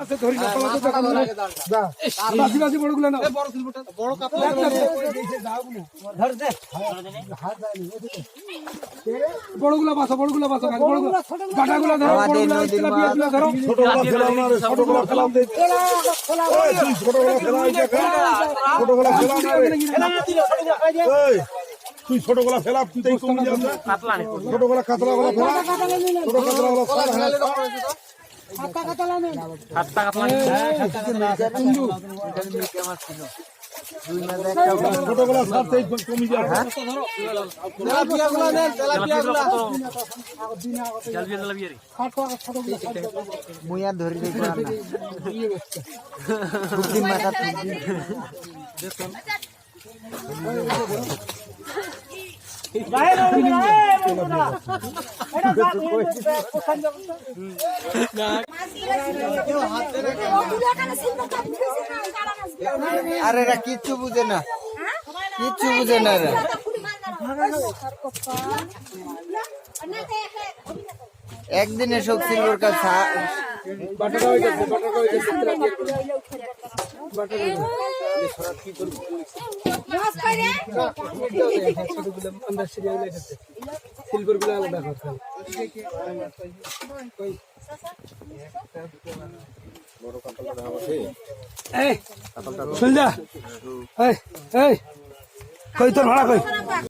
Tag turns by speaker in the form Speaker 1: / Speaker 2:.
Speaker 1: আছে ধরি না পালা তো দেখা যাবে দা বাজি বাজি বড়গুলো না
Speaker 2: বড় কাতলা
Speaker 1: বড়গুলো বাসো বড়গুলো বাসো গাছ বড়গুলো। গাটাগুলো ধরো বড়গুলো তেলাপিয়াগুলো ধরো।
Speaker 3: ছোটগুলা খেলাম না রে ছোটগুলা খেলাম দে ওই তুই ছোটগুলা খেলা এই দেখ ছোটগুলা খেলা না রে এই তুই ছোটগুলা ফেলা তুই কমে যাবে ছোটগুলা কাতলা গুলা ফেলা ছোট কাতলা গুলা ফেলা
Speaker 2: নেন তেলাপিয়াগুলো
Speaker 4: মুইয়া ধরি মাথা আরে কিচ্ছু বুঝে না। কিচ্ছু বুঝে না এরা। একদিনে শোক সিলভার
Speaker 1: সিলভারগুলো আলাদা এই। কই তোর ভাড়া কই?